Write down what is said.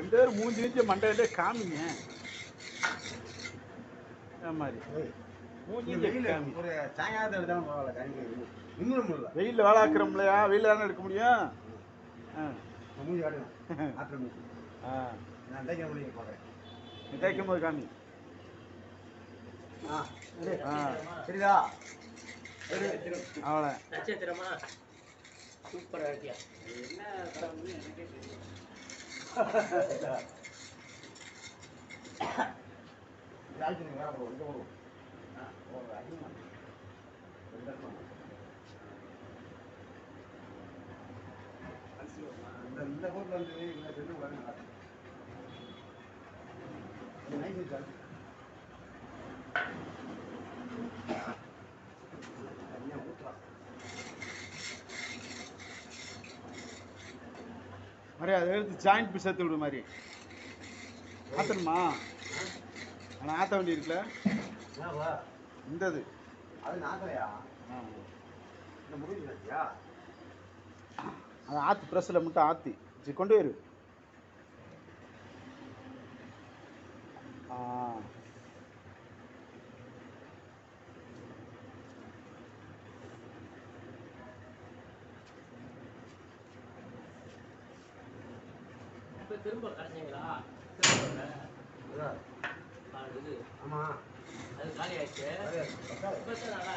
ரெண்டு பேரும் மூஞ்சி மூஞ்சி மண்டையிலே காமிங்க. மாதிரி? மூஞ்சி ஒரு சாயங்காலத்தை பரவாயில்ல கணிக்க இன்னும் முடியல வெயிலில் வேலை ஆக்குறோம்லையா? வெயில் தானே எடுக்க முடியும்? ஆ. மூஞ்சி மூஞ்சி. ஆ. நான் தைக்கிற முடியும் பார்க்குறேன் நீ தைக்கும் போது காமி. ஆ சரி. ஆ. சரிதா? அவளை நட்சத்திரமா? சூப்பரா இருக்கியா? யாருக்கு இந்த இந்த கோட்டில் வந்து இந்த ரெண்டு கூட மாதிரி அதை எடுத்து ஜாயிண்ட் பீஸ் சேர்த்து விடு மாதிரி. ஆத்தணுமா? ஆனால் ஆற்ற வேண்டி இருக்குல்ல? இந்த இது அது வச்சியா அதை ஆற்று ப்ரெஸ்ஸில் மட்டும் ஆற்றி கொண்டு வரு இப்ப திரும்ப அதான். இது. ஆமா. அது காலி ஆயிடுச்சு. அது பத்தாது. இப்ப நல்லா